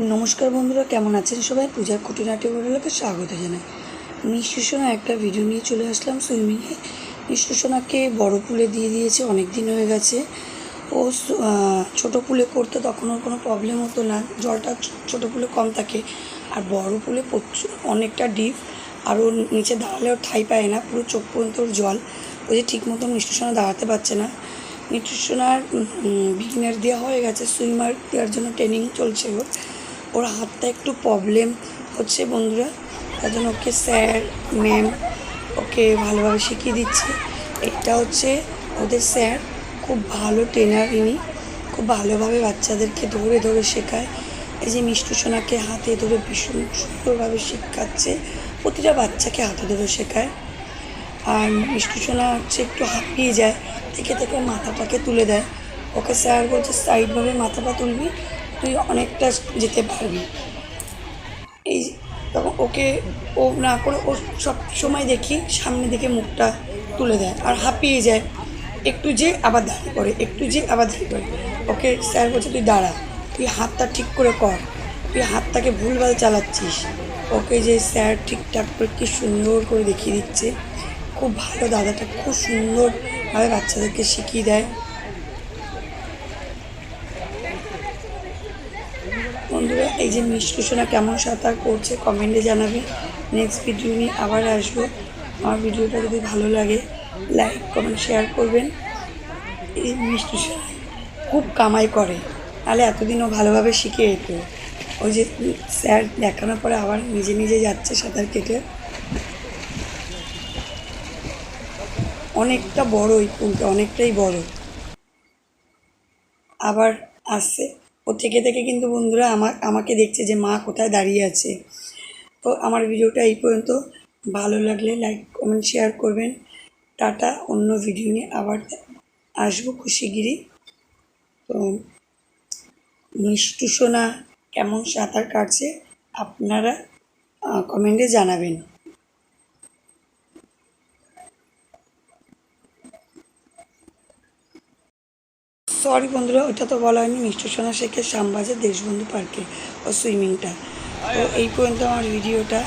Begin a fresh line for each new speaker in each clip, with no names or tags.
নমস্কার বন্ধুরা, কেমন আছেন সবাই? পূজার খুঁটিনাটি বড়লোকে স্বাগত জানাই। সোনা একটা ভিডিও নিয়ে চলে আসলাম সুইমিংয়ে সোনাকে বড় পুলে দিয়ে দিয়েছে অনেক দিন হয়ে গেছে। ও ছোটো পুলে করতো তখন ওর কোনো প্রবলেম হতো না। জলটা ছোটো পুলে কম থাকে, আর বড় পুলে প্রচুর, অনেকটা ডিপ আর ওর নিচে দাঁড়ালে ওর ঠাই পায় না, পুরো চোখ পর্যন্ত ওর জল। ওই যে ঠিক মতো মিষ্টি সোনা দাঁড়াতে পারছে না। সোনার বিগিনার দেওয়া হয়ে গেছে সুইমার দেওয়ার জন্য ট্রেনিং চলছে ওর। ওর হাতটা একটু প্রবলেম হচ্ছে বন্ধুরা। তার জন্য ওকে স্যার ম্যাম ওকে ভালোভাবে শিখিয়ে দিচ্ছে। এটা হচ্ছে ওদের স্যার, খুব ভালো ট্রেনার ইনি। খুব ভালোভাবে বাচ্চাদেরকে ধরে ধরে শেখায়। এই যে মিষ্টু সোনাকে হাতে ধরে ভীষণ সুন্দরভাবে শেখাচ্ছে। প্রতিটা বাচ্চাকে হাতে ধরে শেখায়। আর মিষ্টি সোনা হচ্ছে একটু হাঁপিয়ে যায়। থেকে থেকে মাথাটাকে তুলে দেয়। ওকে স্যার বলছে সাইডভাবে মাথাটা তুলবি তুই অনেকটা যেতে পারবি। এই তখন ওকে ও না করে ও সব সময় দেখি সামনে দিকে মুখটা তুলে দেয় আর হাঁপিয়ে যায়। একটু যে আবার দাঁড়িয়ে করে, একটু যে আবার দাঁড়িয়ে করে। ওকে স্যার বলছে, তুই দাঁড়া, তুই হাতটা ঠিক করে কর। তুই হাতটাকে ভুলভাল চালাচ্ছিস। ওকে যে স্যার ঠিকঠাক করে কি সুন্দর করে দেখিয়ে দিচ্ছে, খুব ভালো দাদাটা, খুব সুন্দরভাবে বাচ্চাদেরকে শিখিয়ে দেয়। বন্ধুরা, এই যে মিষ্টি কেমন সাঁতার করছে কমেন্টে জানাবে। নেক্সট ভিডিও নিয়ে আবার আসব। আমার ভিডিওটা যদি ভালো লাগে লাইক কমেন্ট শেয়ার করবেন। এই মিষ্টি খুব কামাই করে। তাহলে এতদিনও ভালোভাবে শিখে যেত ওই যে স্যার দেখানোর পরে আবার নিজে নিজে যাচ্ছে সাঁতার কেটে। অনেকটা বড় ওই পুলটা, অনেকটাই বড়। আবার আসছে। ও থেকে থেকে কিন্তু বন্ধুরা আমার, আমাকে দেখছে যে মা কোথায় দাঁড়িয়ে আছে। তো আমার ভিডিওটা এই পর্যন্ত। ভালো লাগলে লাইক কমেন্ট শেয়ার করবেন। টাটা, অন্য ভিডিও নিয়ে আবার আসব খুশিগিরি। তো মিষ্টু সোনা কেমন সাঁতার কাটছে আপনারা কমেন্টে জানাবেন। সরি বন্ধুরা ওটা তো বলা হয়নি। মিষ্টি সোনা শেখে শ্যামবাজার দেশবন্ধু পার্কে ও সুইমিংটা। তো এই পর্যন্ত আমার ভিডিওটা।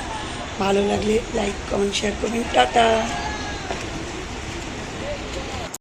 ভালো লাগলে লাইক কমেন্ট শেয়ার করবেন। টাটা!